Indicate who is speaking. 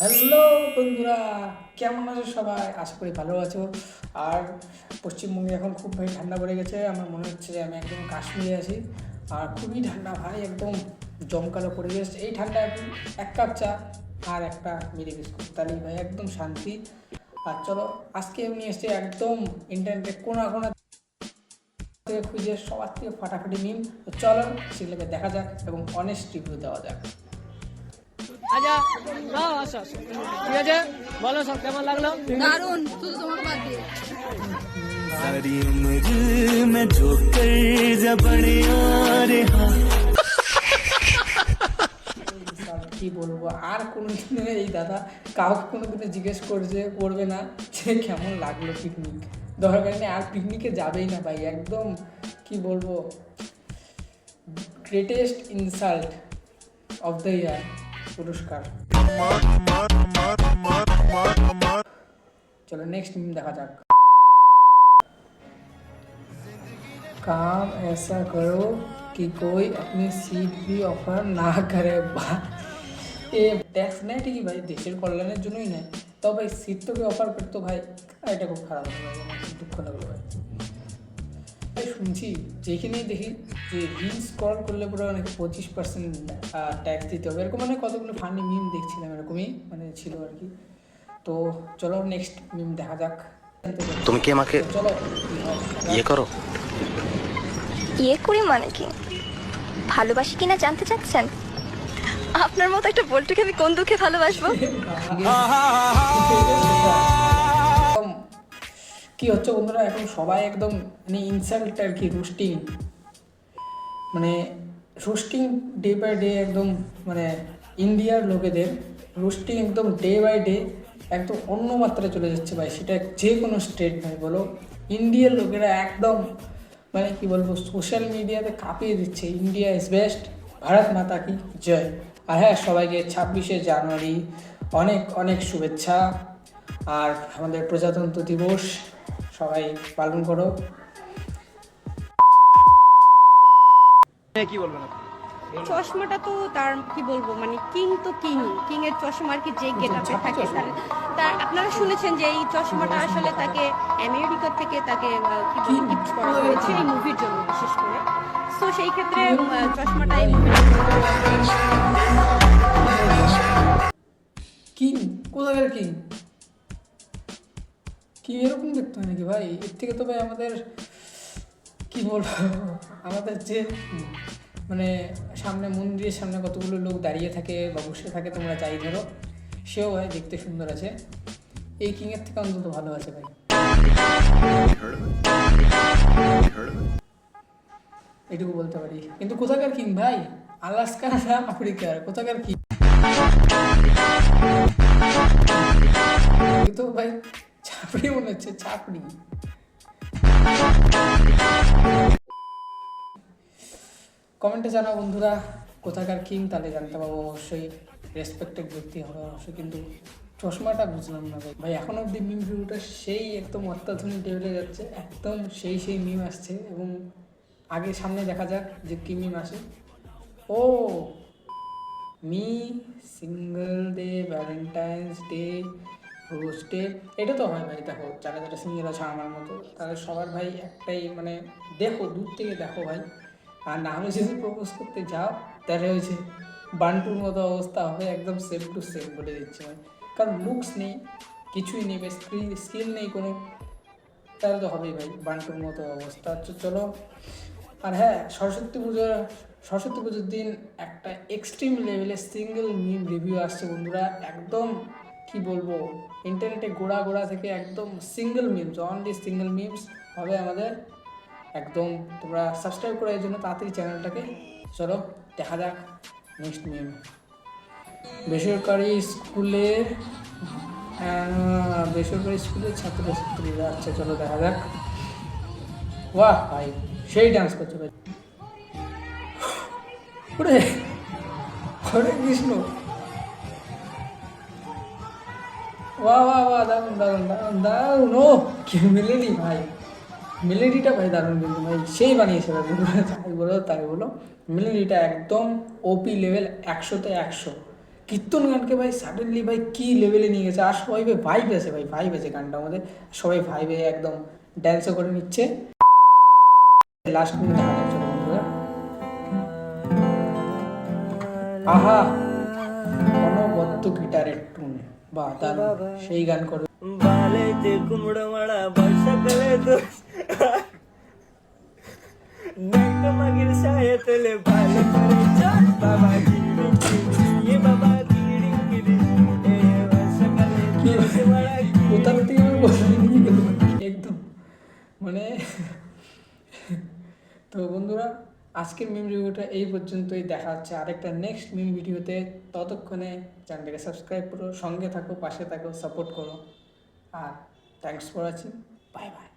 Speaker 1: Hello বন্ধুরা, কেমন আছো সবাই? আশা করি ভালো আছো। আর পশ্চিমবঙ্গে এখন খুব ভাই ঠান্ডা পড়ে গেছে, আমার মনে হচ্ছে যে আমি একদম কাশ্মীরে আছি। আর খুবই ঠান্ডা ভাই, একদম জমকালো পরিবেশ। এই ঠান্ডা এক কাপ চা আর একটা মিরি বিস্কুট তাহলেই ভাই একদম শান্তি। আর চলো, আজকে আমি নিয়ে এসেছি একদম ইন্টারনেটে কোনা কোনা খুঁজে সবার থেকে ফাটাফাটি নিন। তো চলো, সেগুলোকে দেখা যাক এবং অনেস্ট রিভিউ দেওয়া যাক।
Speaker 2: আচ্ছা যাও আসো আসো ঠিক আছে বলো সব কেমন লাগলো
Speaker 3: দারুণ শুধু তোমাকে বাদ দিয়ে
Speaker 4: सारी उम्र में जो कर जबड़िया रहा
Speaker 1: আর কি বলবো আর কোনোদিনও এই দাদা কাউকে কোনোদিনও জিজ্ঞেস করছে করবে না যে কেমন লাগলো পিকনিক দরকার নেই আর পিকনিকে যাবেই না ভাই একদম কি বলবো greatest insult of the year পুরস্কার চলো নেক্সট মিম দেখা যাক काम ऐसा करो कि कोई अपनी सीट भी ऑफर না করে বা এ ট্যাক্স নেয় ঠিকই ভাই দেশের কল্যাণের জন্যই নেয় তো ভাই সিট তোকে অফার করতো ভাই আর এটা খুব খারাপ হলো ভাই আমার খুব দুঃখ লাগলো ভাই ভাই শুনছি। যেখানেই দেখি যে রিল স্ক্রল করলে পুরো নাকি পঁচিশ পার্সেন্ট ট্যাক্স দিতে হবে। এরকম মানে কতগুলো ফানি মিম দেখছিলাম এরকমই মানে ছিল আর কি। তো চলো নেক্সট মিম দেখা যাক।
Speaker 5: তুমি কি আমাকে
Speaker 1: চলো
Speaker 5: ইয়ে করো?
Speaker 6: ইয়ে করি মানে কি? ভালোবাসি কিনা জানতে চাচ্ছেন? আপনার মতো একটা বল্টুকে আমি কোন দুঃখে ভালোবাসবো?
Speaker 1: কি হচ্ছে বন্ধুরা? এখন সবাই একদম মানে ইনসাল্ট আর কি রোস্টিং মানে রোস্টিং ডে বাই ডে একদম মানে ইন্ডিয়ার লোকেদের রোস্টিং একদম ডে বাই ডে একদম অন্য মাত্রায় চলে যাচ্ছে ভাই। সেটা যে কোনো স্টেট ভাই, বলো। ইন্ডিয়ার লোকেরা একদম মানে কি বলব সোশ্যাল মিডিয়াতে কাঁপিয়ে দিচ্ছে। ইন্ডিয়া ইজ বেস্ট ভারত মাতা কি জয়। আর হ্যাঁ সবাইকে ছাব্বিশে জানুয়ারি অনেক অনেক শুভেচ্ছা। আর আমাদের প্রজাতন্ত্র দিবস সবাই পালন করো।
Speaker 2: কি বলবেন আপনি?
Speaker 3: চশমাটা তো তার কি বলব মানে কিং তো কিং কিং এর চশমা আর কি যে গেটাপে থাকে তার তার আপনারা শুনেছেন যে এই চশমাটা আসলে তাকে আমেরিকা থেকে তাকে গিফট করা হয়েছে। এই মুভির জন্য বিশেষ করে। সো সেই ক্ষেত্রে আহ, চশমাটা এই মুভির
Speaker 1: কিং কোথাকার কিং? কি এরকম দেখতে হয় নাকি ভাই? এর থেকে তো ভাই আমাদের কি বলব? আমাদের যে মানে সামনে মন্দিরের সামনে কতগুলো লোক দাঁড়িয়ে থাকে বা বসে থাকে তোমরা যাই ধরো, সেও ভাই দেখতে সুন্দর আছে। এই কিংয়ের থেকে অন্তত ভালো আছে ভাই। এটুকু বলতে পারি। কিন্তু কোথাকার কিং ভাই? আলাস্কা না আফ্রিকার? কোথাকার কিং? তো ভাই চাপড়ি মনে হচ্ছে চাপড়ি কমেন্টে জানাও বন্ধুরা কোথাকার কিং তাহলে জানতে পারব অবশ্যই রেসপেক্টেড ব্যক্তি হবে অবশ্যই কিন্তু চশমাটা বুঝলাম না ভাই ভাই এখন অব্দি মিম ভিউটা সেই একদম অত্যাধুনিক লেভেলে যাচ্ছে একদম সেই সেই মিম আসছে এবং আগে সামনে দেখা যাক যে কি মিম আসে ও me single day Valentine's day day এটা তো হয় ভাই, দেখো, যারা যারা সিঙ্গেল আছে আমার মতো তাদের সবার ভাই একটাই মানে দেখো, দূর থেকে দেখো ভাই। আর না হলে যদি প্রপোজ করতে যাও, তাহলে হয়েছে বান্টুর মতো অবস্থা হবে, একদম সেম টু সেম বলে দিচ্ছে ভাই। কারণ লুকস নেই, কিছুই নেই বা স্কিল স্কিল নেই কোনো। তাহলে তো হবেই ভাই, বান্টুর মতো অবস্থা। হচ্ছে চলো, আর হ্যাঁ সরস্বতী পুজোর সরস্বতী পুজোর দিন একটা এক্সট্রিম লেভেলে সিঙ্গেল মিম রিভিউ আসছে বন্ধুরা, একদম কি বলব? ইন্টারনেটে গোড়া গোড়া থেকে একদম single memes only single memes হবে আমাদের। একদম তোমরা সাবস্ক্রাইব করার জন্য তাড়াতাড়ি চ্যানেলটাকে চলো, দেখা যাক নেক্সট মিম বেসরকারি স্কুলে বেসরকারি স্কুলের ছাত্রছাত্রীরা আচ্ছা চলো দেখা যাক। বাহ ভাই, সেই ডান্স করছে ভাই। ওরে, হরে কৃষ্ণ। বাহ বাহ বাহ দারুণ দারুণ দারুণ দারুণ ও কি মেলেডি ভাই মেলেডিটা ভাই দারুণ কিন্তু ভাই, সেই বানিয়েছে ভাই যাই বলো, তাই বলো। মেলেডিটা একদম ওপি লেভেল একশোতে একশো। কীর্তন গানকে ভাই সাডেনলি ভাই কী লেভেলে নিয়ে গেছে? আর সবাই ভাই ভাইব আছে ভাই ভাইব আছে গানটার মধ্যে। সবাই ভাইবে একদম ড্যান্সও করে নিচ্ছে। লাস্ট মিনিট যাচ্ছে বন্ধুরা। আহা, অনবদ্য গিটারের টুন বা তার সেই গান করে।
Speaker 4: বালাইতে কুমড়ো মারা বর্ষাকালে তো নাক মাগির সায়ে তেলে ভালো করে চল বাবা এ
Speaker 1: থেকে একদম মানে তো বন্ধুরা আজকের মিম রিভিউটা এই পর্যন্তই। দেখা হচ্ছে আরেকটা নেক্সট মিম ভিডিওতে ততক্ষণে চ্যানেলটাকে সাবস্ক্রাইব করো, সঙ্গে থাকো, পাশে থাকো সাপোর্ট করো। আর thanks for watching bye bye